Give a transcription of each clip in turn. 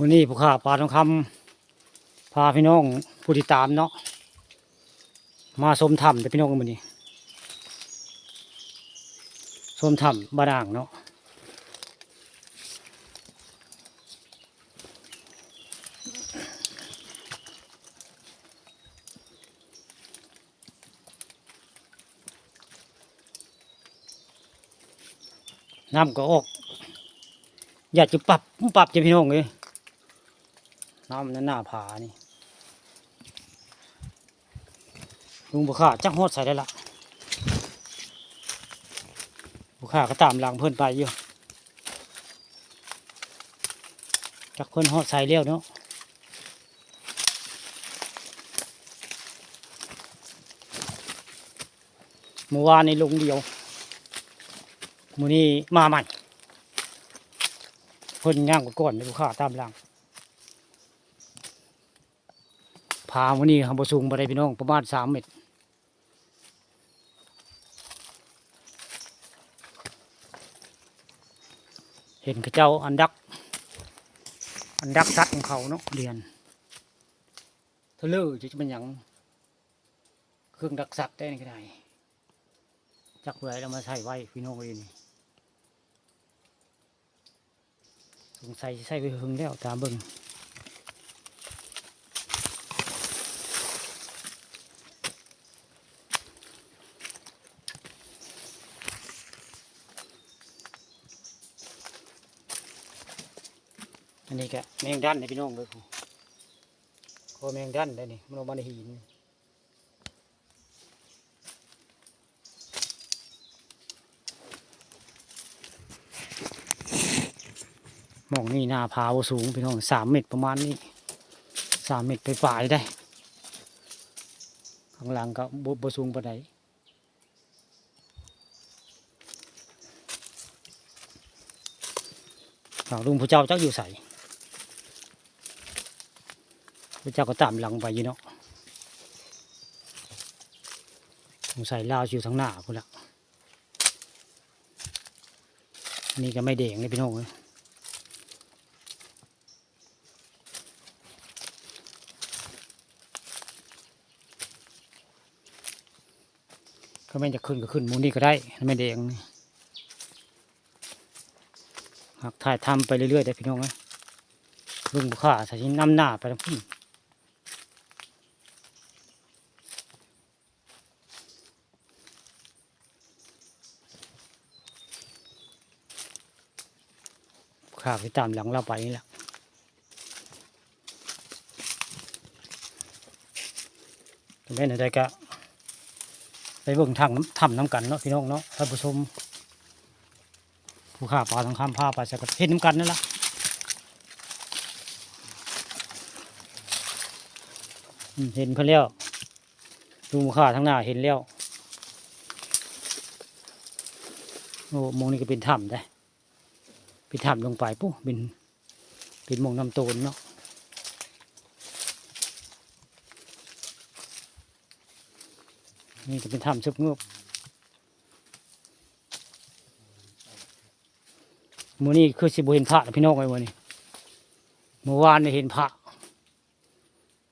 วันนี้ผู้ข่าปลาทองคำพาพี่น้องผู้ติดตามเนาะมาชมถ้ำแต่พี่น้องวันนี้ชมถ้ำบาดางเนาะน้ำก็ออก อยากจะปรับปรับจะพี่น้องเลย น้ำนั่นหน้าผานี่ลุงบุค่าจักฮอดใส่ได้ละบุค่าก็ตามหลังเพื่อนไปอยู่จักเพื่อนฮอดใส่เลี้ยวเนาะเมื่อวานนี้ลงเดียวมื้อนี้มาใหม่เพิ่นย่างก่อนๆลูกค้าตามหลัง พาวันนี้ครับบสูงบ่ได้พี่น้องประมาณสามเมตรเห็นกระเจ้าอันดัก อันดักสัตว์ของเขาเนาะเรียนเทเลอร์จะเป็นหยังเครื่องดักสัตว์ได้นี่ก็ได้จักไว้แล้วมาใส่ไว้พี่น้องเองสงสัยสิใส่ไปหึงแล้วตามเบิ่ง นนี้ก็แมงดันให้พี่น้องเลยครูคแมงดันได้นี่มันออกมาในหินหมองนี่หน้าผาบ่สูงพี่น้องสามเมตรประมาณนี้สามเมตรไปปลายได้ ข้างหลังก็บบสูงปานใดอ้าวลุงพระเจ้าจักอยู่ใส่ พระเจ้าก็ตามหลังไปอยู่เนาะสงสัยลาวอยู่ทางหน้าพุ่นละนี่ก็ไม่เด่งเลยพี่น้องเอ้ยก็ไม่จะขึ้นก็ขึ้นมูนี่ก็ได้ไม่แดงหากถ่ายทำไปเรื่อยๆแต่พี่น้องนะลุงบุค่าใส่ชิ้นน้ำหน้าไปทั้งพี่ บุค่าไปตามหลังเราไปนี่แหละตรงนี้ไหนก็ไปเบิ่งทางน้ำทำน้ำกันเนาะพี่น้องเนาะท่านผู้ชมผู้ข่าปลาทองคำพาไปสักเห็นน้ำกันนั่นละเห็นเพิ่นแล้วดูผู้าทั้งหน้าเห็นแล้วโอ้มองนี่ก็เป็นถ้ำได้ เป็นถ้ำลงไปปุ๊บเป็นเป็นมงน้ำโตนเนาะนี่ก็เป็นถ้ำซึบงบมื่อนี้คือสิบเห็นพระพี่น้องไอ้วันนี้เมื่อวานเห็นพระ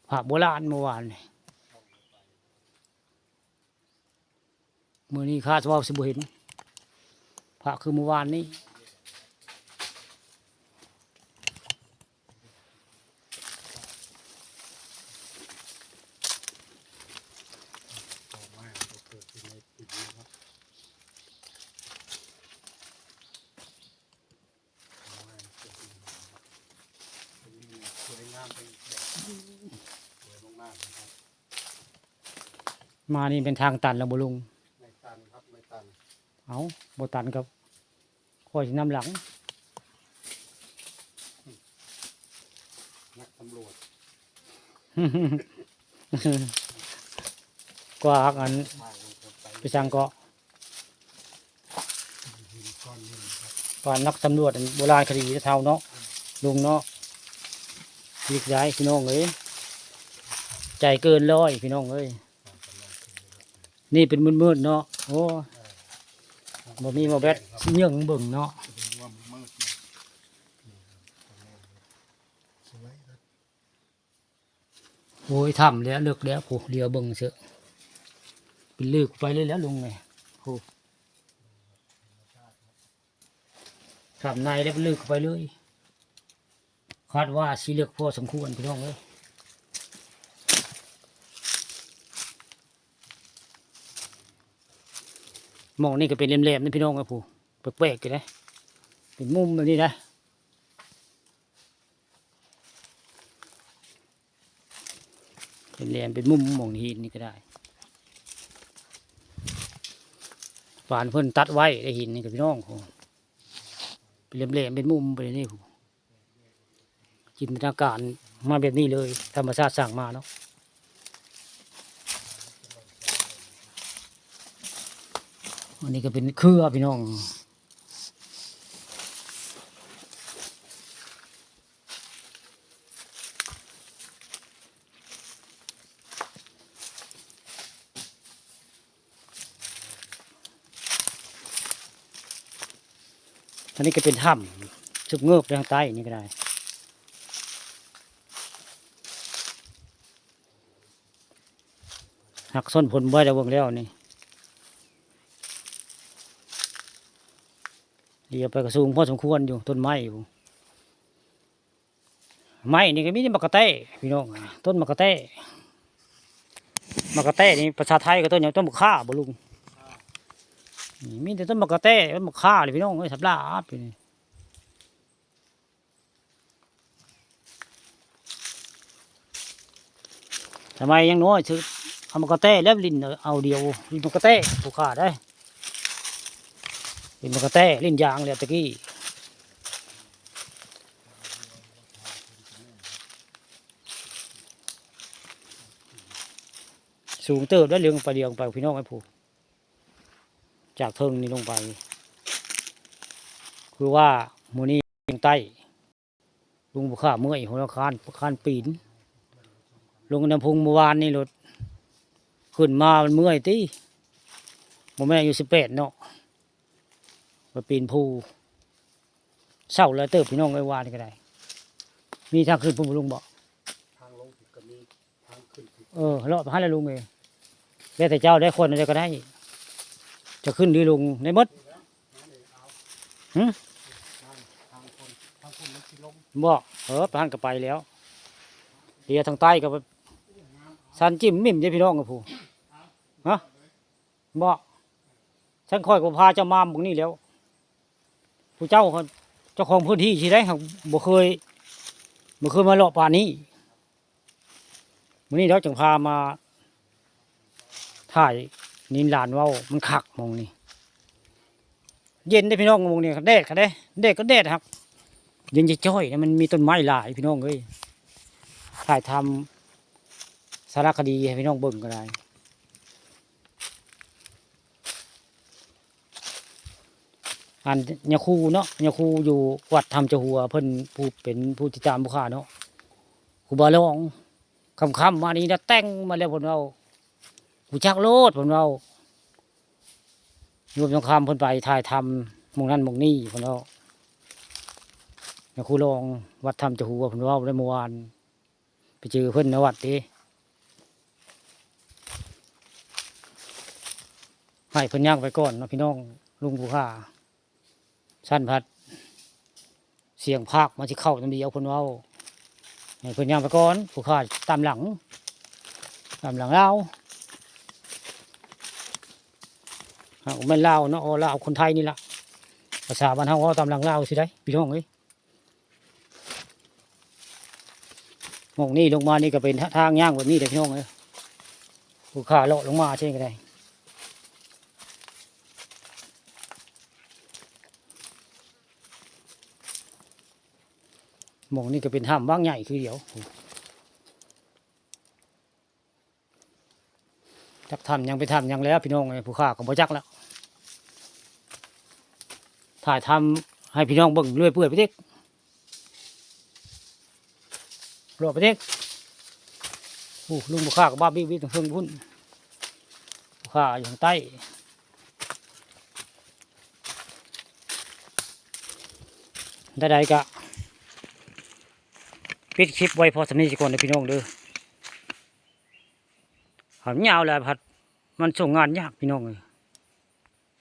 พระโบราณเมื่อวานนี่มื่อนี้คาดว่าสิบเห็นพระคือเมื่อวานนี้ามเป็นอีกแบบสวยมากๆนะครับมานี่เป็นทางตันแล้วบุลุง ไม่ตันครับไม่ตันเอาบตันกับข้อยสิน้ำหลัง นักสำรวจกว่าอันพาลงไปไปช่างเกาะหินก้อนนี้นะครับกว่านักสำรวจอันโบราณคดีเท่าเนาะลุงเนาะ ยิกย้ายพี่น้องเอ้ยใจเกินร้อยพี่น้องเอ้ยนี่เป็นมืดๆเนาะโอ้บ่มีบ่แบดเยื่องเบิ่งเนาะโอ้ยทำแล้วเลิกแล้วผู้เดียวเบิ่งเสอะเป็นลิกไปเลยแล้วลุงไงโอ้ทำนายแล้วเป็นลิกไปเลย คาดว่าสีเลือกพอสมควรพี่น้องเลยมองนี่ก็เป็นเลี่ยมๆนี่พี่น้องครับผู้แปลกๆกันนะเป็นมุมแบบนี้นะเป็นแหลมเป็นมุมมองหินนี่ก็ได้ฝานเพิ่นตัดไว้ได้หินนี่กับพี่น้องผมเป็นแหลมๆเป็นมุมไปนี่ผม จินตนาการมาแบบนี้เลย ธรรมชาติสั่งมาเนาะอันนี้ก็เป็นเครือพี่น้องอันนี้ก็เป็นถ้ำชุบเงือบทางใต้นี่ก็ได้ หักส้นผลบ่อยแล้วเบิ่งแล้วนี่เดี๋ยวไปกระสูงพอสมควรอยู่ต้นไม้อยู่ไม้นี่ก็มีแต่มะกะเต้พี่น้องต้นมะกะเต้มะกะเต้นี่ภาษาไทยก็ต้นอย่างต้นมะข่าบ่ลุงนี่มีแต่ต้นมะกะเต้ต้นมะข่าเลยพี่น้องเอ้สับลาบอยู่นี่ทำไมยังน้อยซื้อ เอามากระเต้แล้วลินเอาเดียวลินมากระเต้ผูกขาดได้ลินมากระเต้ลิ้นยางเลยตะกี้สูงเติบได้เลี้ยงไปเลี้ยงไปพี่น้องไอ้ผู้จากเทิงนี่ลงไป คือว่ามูนี่เลียงใต้ลุงบุข้าเมื่อยหัวคานคานปีนลงน้ำพุงเมื่อวานนี่รถ ขึ้นมามันเมื่อยตีโมแม่อายู่สิบแปดเนาะมาปีนภูเศร้าแล้วเติบพี่น้องไอ้วานนี่ก็ได้ มีทางขึ้นพุ่มลุงบอกทางลงผิดก็มีทางขึ้นผิดเออเลาะไปให้แล้วลุงเองแล้วแต่เจ้าได้คนอะไรก็ได้ จะขึ้นหรือลุงในมดนั่นเองเอาหึทางทางคนทางคนมันสิลงบอกเออไปหันก็ไปแล้วเดียวทางใต้ก็ไปสันจิ้มมิ่มเจ้พี่น้องกับผู้ ฮะบอกฉันคอยก็พาเจ้ามาบุงนี่แล้ว ผู้เจ้าเจ้าของพื้นที่ที่ได้เขาบ่เคยบ่เคยมาเลาะป่านี้มื้อนี้เราจึงพามาถ่ายนินลานว้ามันคักมองนี่เย็นได้พี่น้องมองนี่แดดก็ได้แดดก็แดดครับเย็นจะจ้อยนะมันมีต้นไม้หลายพี่น้องเอ้ยถ่ายทำสารคดีให้พี่น้องเบิ่งก็ได้ อันยาคูเนาะยาคูอยู่วัดทำเจ้าหัวเพิ่นผู้เป็นผู้ติดตามผู้ข่าเนาะครูบาลองคำคำมานี่นะแต่งมาแล้วเพิ่นเอาผู้จักโลดเพิ่นเอารวมสงครามเพิ่นไปถ่ายทำมงนั้นมงนี้เพิ่นเอายาคูลองวัดทำเจ้าหัวเพิ่นเอาได้เมื่อวานไปเจอเพิ่นในวัดด้ให้เพิ่นย่างไปก่อนนะพี่น้องลุงผู้ข่า สั้นพัด เสียงภาคมาที่เข้าตำเดีเพิ่นเว้าเพิ่นย่างไปก่อนผู้ขาดตามหลัง ตามหลังเราหากไม่นลาเนาะอ๋อาคนไทยนี่ละภาษาบ้านเฮาเว้าตามหลังเล่าสิได้พี่น้องเอ้ยมองนี่ลงมานี่ก็เป็นทางย่างแบบนี้เด้อพี่น้องเอ้ยผู้ขาเลาะลงมาใช่ก็ได้ มองนี่ก็เป็นถ้ำว่างใหญ่คือเดียวจักทำยังไปทำยังแล้วพี่น้องผู้ข้าของพระจักแล้วถ่ายทำให้พี่น้องเบิ่งเรื่อยเปื่อยไปเด็กรอไปเด็กโอ้ลุงผู้ข้ากับบ้าบี้บี้ตรงเพิ่งพุ่นผู้ข้าอยู่ทางใต้ได้ๆกะ ปิดคลิปไว้พอสำนีสิก่อนเลยพี่น้องเด้อหันยาวแล้วพัด มันส่งงานยากพี่น้องเลย